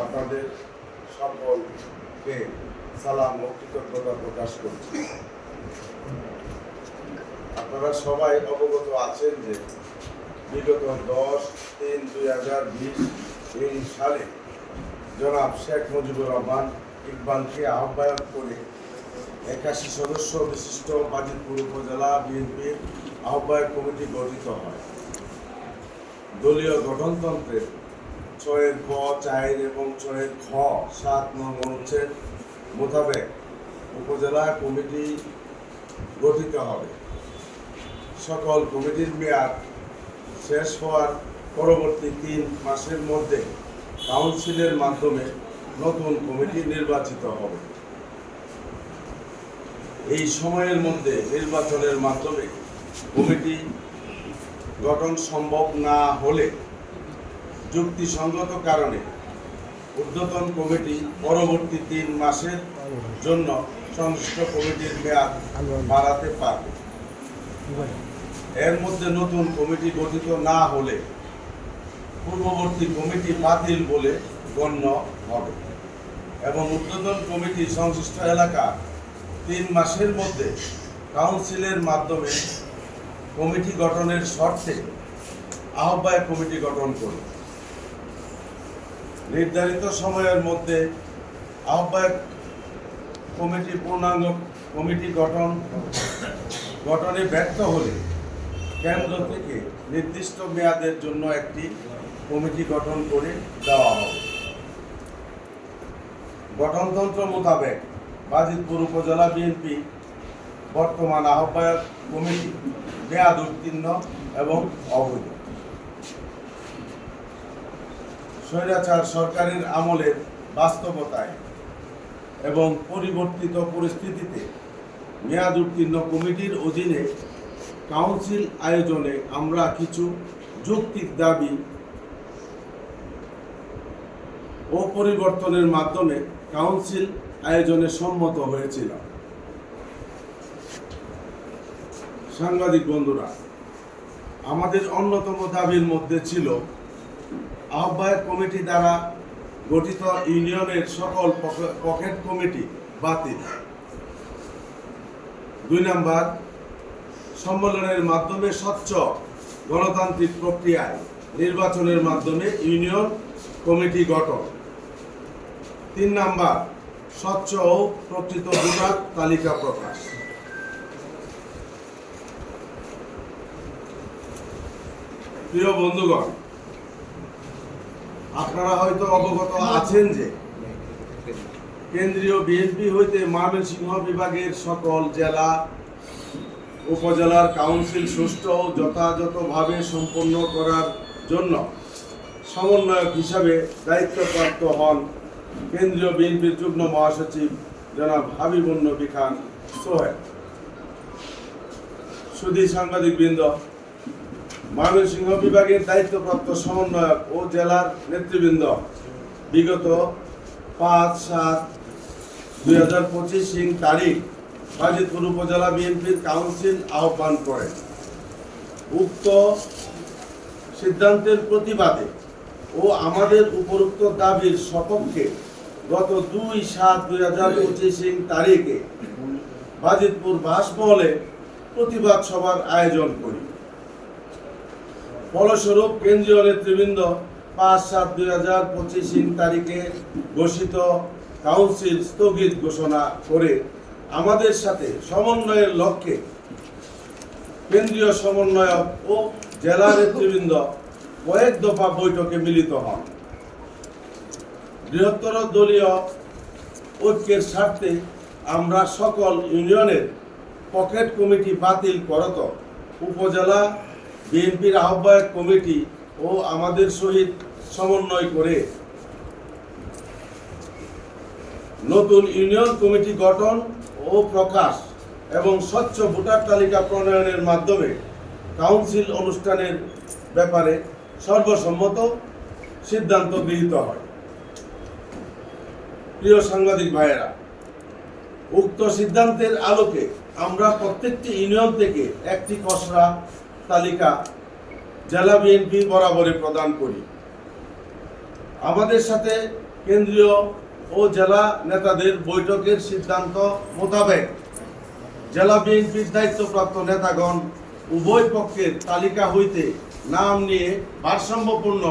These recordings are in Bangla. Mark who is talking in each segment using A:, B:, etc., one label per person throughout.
A: আপনাদের সকলকে সালাম ও কৃতজ্ঞতা প্রকাশ করছি। আপনারা সবাই অবগত আছেন যে বিগত দশ তিন দুই হাজার বিশ এই সালে জনাব শেখ মুজিবুর রহমান ইকবালকে আহ্বায়ক করে একাশি সদস্য বিশিষ্ট বাজিতপুর উপজেলা বিএনপির আহ্বায়ক কমিটি গঠিত হয়। দলীয় গঠনতন্ত্রের ছয়ের ক চার এবং ছয়ের খ সাত নং অনুচ্ছেদ মোতাবেক উপজেলা কমিটি গঠিত হবে। সকল কমিটির মেয়াদ শেষ হওয়ার পরবর্তী তিন মাসের মধ্যে কাউন্সিলের মাধ্যমে নতুন কমিটি নির্বাচিত হবে। এই সময়ের মধ্যে নির্বাচনের মাধ্যমে কমিটি গঠন সম্ভব না হলে যুক্তিসঙ্গত কারণে ঊর্ধ্বতন কমিটি পরবর্তী তিন মাসের জন্য সংশ্লিষ্ট কমিটির মেয়াদ বাড়াতে পারবে। এর মধ্যে নতুন কমিটি গঠিত না হলে পূর্ববর্তী কমিটি বাতিল বলে গণ্য হবে এবং ঊর্ধ্বতন কমিটি সংশ্লিষ্ট এলাকা তিন মাসের মধ্যে কাউন্সিলের মাধ্যমে কমিটি গঠনের শর্তে আহ্বায়ক কমিটি গঠন করবে। নির্ধারিত সময়ের মধ্যে আহ্বায়ক কমিটি, পূর্ণাঙ্গ কমিটি গঠন, গঠনে ব্যর্থ হলে কেন্দ্র থেকে নির্দিষ্ট মেয়াদের জন্য একটি কমিটি গঠন করে দেওয়া হবে। গঠনতন্ত্র মোতাবেক বাজিতপুর উপজেলা বিএনপি বর্তমান আহ্বায়ক কমিটি মেয়াদ উত্তীর্ণ এবং অবৈধ। স্বৈরাচার সরকারের আমলের বাস্তবতায় এবং পরিবর্তিত পরিস্থিতিতে মেয়াদ উত্তীর্ণ কমিটির অধীনে কাউন্সিল আয়োজনে আমরা কিছু যৌক্তিক দাবি ও পরিবর্তনের মাধ্যমে কাউন্সিল আয়োজনে সম্মত হয়েছিলাম। সাংবাদিক বন্ধুরা, আমাদের অন্যতম দাবির মধ্যে ছিল আহ্বায়ক কমিটি দ্বারা গঠিত ইউনিয়নের সকল পকেট কমিটি বাতিল। দুই নাম্বার, সম্মেলনের মাধ্যমে স্বচ্ছ গণতান্ত্রিক প্রক্রিয়ায় নির্বাচনের মাধ্যমে ইউনিয়ন কমিটি গঠন। তিন নাম্বার, স্বচ্ছ ও প্রকৃত ভোটার তালিকা প্রকাশ। প্রিয় বন্ধুগণ আপনারা হয়তো অবগত আছেন যে কেন্দ্রীয় বিএনপি হইতে ময়মনসিংহ বিভাগের সকল জেলা, উপজেলার কাউন্সিল সুষ্ঠু যথাযথভাবে সম্পন্ন করার জন্য সমন্বয়ক হিসাবে দায়িত্বপ্রাপ্ত হন কেন্দ্রীয় বিএনপির যুগ্ম মহাসচিব জনাব হাবিবুন নবী খান সোহেল। সুধী সাংবাদিক বৃন্দ ময়মনসিংহ বিভাগের দায়িত্বপ্রাপ্ত সমন্বয়ক ও জেলার নেতৃবৃন্দ বিগত পাঁচ সাত দুই হাজার পঁচিশ তারিখ বাজিতপুর উপজেলা বিএনপির কাউন্সিল আহ্বান করে। উক্ত সিদ্ধান্তের প্রতিবাদে ও আমাদের উপরোক্ত দাবির সপক্ষে গত দুই সাত দুই হাজার পঁচিশ তারিখে বাজিতপুর বাসমহলে প্রতিবাদ সভার আয়োজন করি। ফলস্বরূপ কেন্দ্রীয় নেতৃবৃন্দ পাঁচ সাত দুই হাজার পঁচিশ তারিখে ঘোষিত কাউন্সিল স্থগিত ঘোষণা করে আমাদের সাথে সমন্বয়ের লক্ষ্যে কেন্দ্রীয় সমন্বয়ক ও জেলা নেতৃবৃন্দ কয়েক দফা বৈঠকে মিলিত হন। বৃহত্তর দলীয় ঐক্যের স্বার্থে আমরা সকল ইউনিয়নের পকেট কমিটি বাতিল করত। উপজেলা বিএনপির আহ্বায়ক কমিটি ও আমাদের সহিত সমন্বয় করে নতুন ইউনিয়ন কমিটি গঠন ও প্রকাশ এবং স্বচ্ছ ভোটার তালিকা প্রণয়নের মাধ্যমে কাউন্সিল অনুষ্ঠানের ব্যাপারে সর্বসম্মত সিদ্ধান্ত গৃহীত হয়। প্রিয় সাংবাদিক ভাইয়েরা, উক্ত সিদ্ধান্তের আলোকে আমরা প্রত্যেকটি ইউনিয়ন থেকে একটি খসড়া তালিকা জেলা বিএনপি বরাবরে প্রদান করি। আমাদের সাথে কেন্দ্রীয় ও জেলা নেতাদের বৈঠকের সিদ্ধান্ত মোতাবেক জেলা বিএনপির দায়িত্বপ্রাপ্ত নেতাগণ উভয় পক্ষের তালিকা হইতে নাম নিয়ে ভারসাম্যপূর্ণ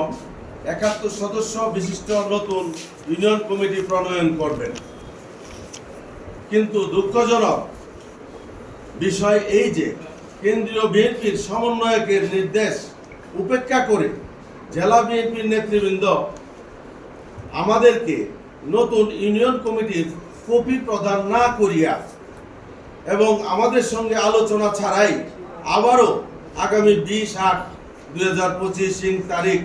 A: একাত্তর সদস্য বিশিষ্ট নতুন ইউনিয়ন কমিটি প্রণয়ন করবেন। কিন্তু দুঃখজনক বিষয় এই যে কেন্দ্রীয় বিএনপির সমন্বয়কের নির্দেশ উপেক্ষা করে জেলা বিএনপির নেতৃবৃন্দ আমাদেরকে নতুন ইউনিয়ন কমিটির কপি প্রদান না করিয়া এবং আমাদের সঙ্গে আলোচনা ছাড়াই আবারও আগামী বিশ আট দুই হাজার পঁচিশ তারিখ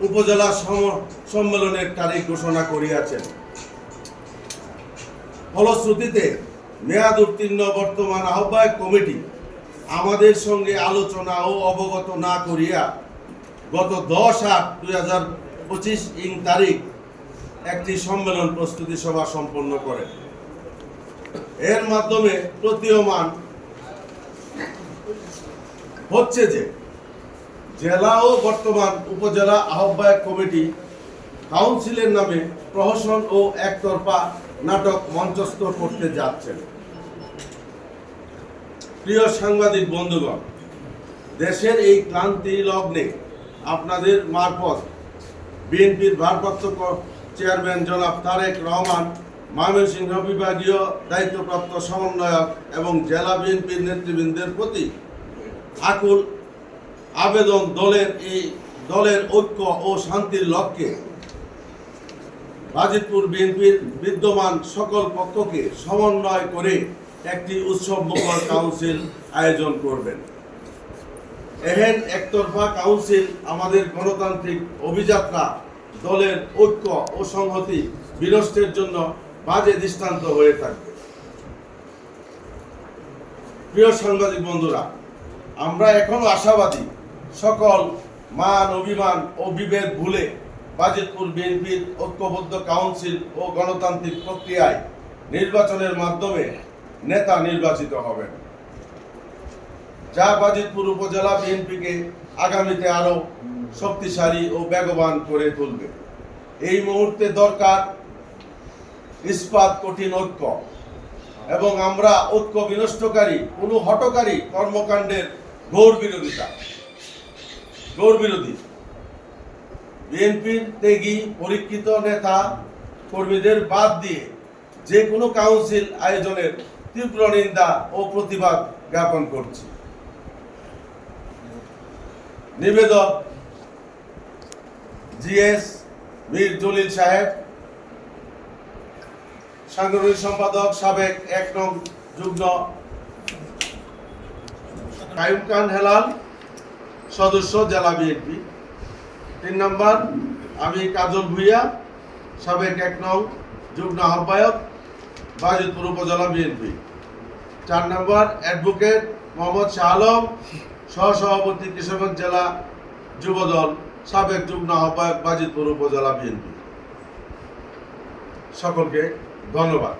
A: উপজেলা সম- সম্মেলনের তারিখ ঘোষণা করিয়াছেন। ফলশ্রুতিতে মেয়াদ উত্তীর্ণ বর্তমান আহ্বায়ক কমিটি আমাদের সঙ্গে আলোচনা ও অবগত না করিয়া গত দশ আট দুই হাজার পঁচিশ ইং তারিখ একটি সম্মেলন প্রস্তুতি সভা সম্পন্ন করে। এর মাধ্যমে প্রতীয়মান হচ্ছে যে জেলা ও বর্তমান উপজেলা আহ্বায়ক কমিটি কাউন্সিলের নামে প্রহসন ও একতরফা নাটক মঞ্চস্থ করতে যাচ্ছেন। প্রিয় সাংবাদিক বন্ধুগণ, দেশের এই ক্লান্তি লগ্নে আপনাদের মারফত বিএনপির ভারপ্রাপ্ত চেয়ারম্যান জনাব তারেক রহমান, ময়মনসিংহ বিভাগীয় দায়িত্বপ্রাপ্ত সমন্বয়ক এবং জেলা বিএনপির নেতৃবৃন্দের প্রতি আকুল আবেদন দলের এই দলের ঐক্য ও শান্তির লক্ষ্যে বাজিতপুর বিএনপির বিদ্যমান সকল পক্ষকে সমন্বয় করে একটি উৎসব মুখর কাউন্সিল আয়োজন করবেন। এহেন একতরফা কাউন্সিল আমাদের গণতান্ত্রিক অভিযাত্রা, দলের ঐক্য ও সংহতি বিনষ্টের জন্য বাজে দৃষ্টান্ত হয়ে থাকবে। প্রিয় সাংবাদিক বন্ধুরা, আমরা এখনও আশাবাদী সকল মান, অভিমান ও বিভেদ ভুলে বাজিতপুর বিএনপির ঐক্যবদ্ধ কাউন্সিল ও গণতান্ত্রিক প্রক্রিয়ায় নির্বাচনের মাধ্যমে নেতা নির্বাচিত হবেন। যা বাজিতপুর উপজেলা বিএনপিকে আগামীতে আরও শক্তিশালী ও বেগবান করে তুলবে। এই মুহূর্তে দরকার ইস্পাত কঠিন ঐক্য এবং আমরা ঐক্য বিনষ্টকারী কোনো হটকারী কর্মকাণ্ডের ঘোর বিরোধিতা। ঘোর বিরোধী। বিএনপির ত্যাগী, পরীক্ষিত নেতা কর্মীদের বাদ দিয়ে যে কোনো কাউন্সিল আয়োজনের তীব্র নিন্দা ও প্রতিবাদ জ্ঞাপন করছি। নিবেদক জিএস মীর জলিল সাহেব, সাংগঠনিক সম্পাদক সাবেক এক নং যুগ্ম কায়ুম খান হেলাল, সদস্য জেলা বিএনপি। তিন নম্বর, আমি কাজল ভুইয়া, সাবেক এক নং যুগ্ম আহ্বায়ক, বাজিতপুর উপজেলা বিএনপি। চার নম্বর অ্যাডভোকেট মোহাম্মদ শাহ আলম, সহসভাপতি কিশোরগঞ্জ জেলা যুবদল, সাবেক যুগ্ম আহ্বায়ক বাজিতপুর উপজেলা বিএনপি। সকলকে ধন্যবাদ।